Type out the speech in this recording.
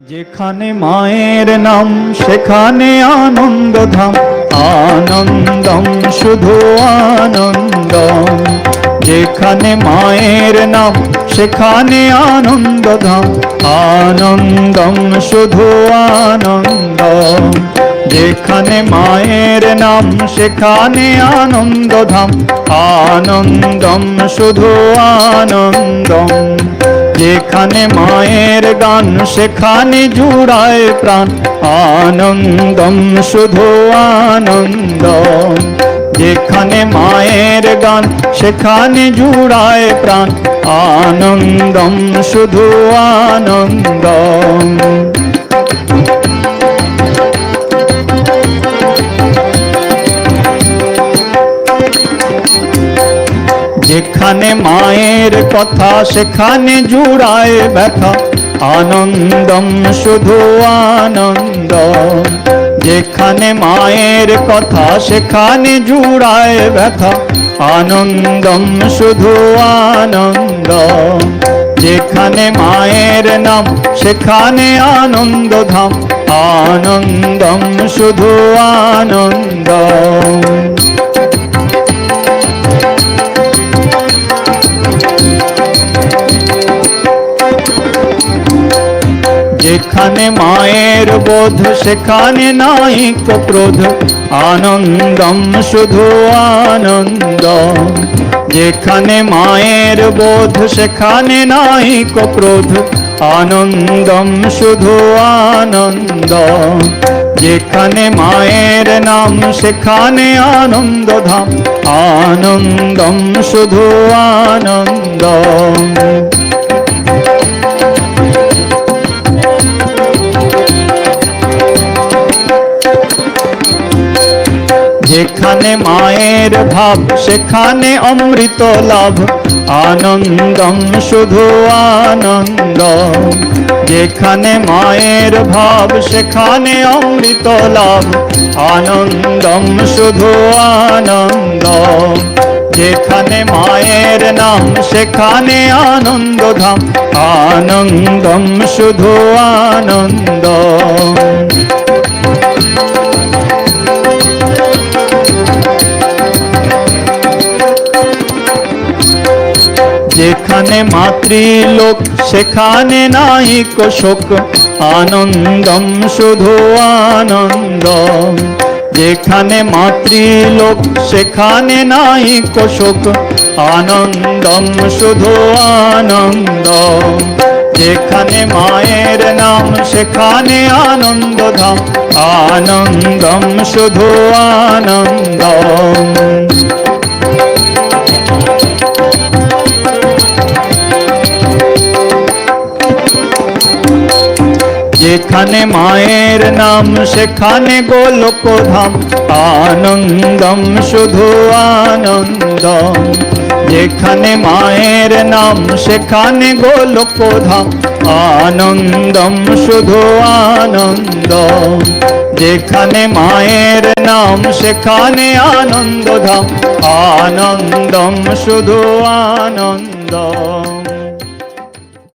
যেখানে মায়ের নাম, সেখানে আনন্দধাম। আনন্দম, শুধু আনন্দম। যেখানে মায়ের নাম, সেখানে আনন্দধাম। আনন্দম, শুধু আনন্দম। যেখানে মায়ের নাম, সেখানে আনন্দধাম। আনন্দম, শুধু আনন্দম। যেখানে মায়ের গান, সেখানে জুড়ায় প্রাণ। আনন্দম, শুধু আনন্দ যেখানে মায়ের গান, সেখানে জুড়ায় প্রাণ। আনন্দম, শুধু আনন্দ যেখানে মায়ের কথা, সেখানে জুড়ায় ব্যথা। আনন্দম, শুধু আনন্দ যেখানে মায়ের কথা, সেখানে জুড়ায় ব্যথা। আনন্দম, শুধু আনন্দ যেখানে মায়ের নাম, সেখানে আনন্দ ধাম আনন্দম, শুধু আনন্দ যেখানে মায়ের বোধ, সেখানে নাই ক্রোধ। আনন্দম, শুধু আনন্দ যেখানে মায়ের বোধ, সেখানে নাই ক্রোধ। আনন্দম, শুধু আনন্দ যেখানে মায়ের নাম, সেখানে আনন্দ ধাম আনন্দম, শুধু আনন্দ যেখানে মায়ের ভাব, সেখানে অমৃত লাভ। আনন্দম, শুধু আনন্দ যেখানে মায়ের ভাব, সেখানে অমৃত লাভ। আনন্দম, শুধু আনন্দ যেখানে মায়ের নাম, সেখানে আনন্দ ধাম আনন্দম, শুধু আনন্দ যেখানে মাতৃলোক, সেখানে নাই শোক। আনন্দম শুধু আনন্দ যেখানে মাতৃলোক, সেখানে নাই শোক। আনন্দম শুধু আনন্দ যেখানে মায়ের নাম, সেখানে আনন্দ ধাম আনন্দম শুধু আনন্দ যেখানে মায়ের নাম, সেখানে গোলক ধাম আনন্দম, শুধু আনন্দ যেখানে মায়ের নাম, সেখানে গোলক ধাম আনন্দম, শুধু আনন্দ যেখানে মায়ের নাম, সেখানে আনন্দ ধাম আনন্দম, শুধু আনন্দ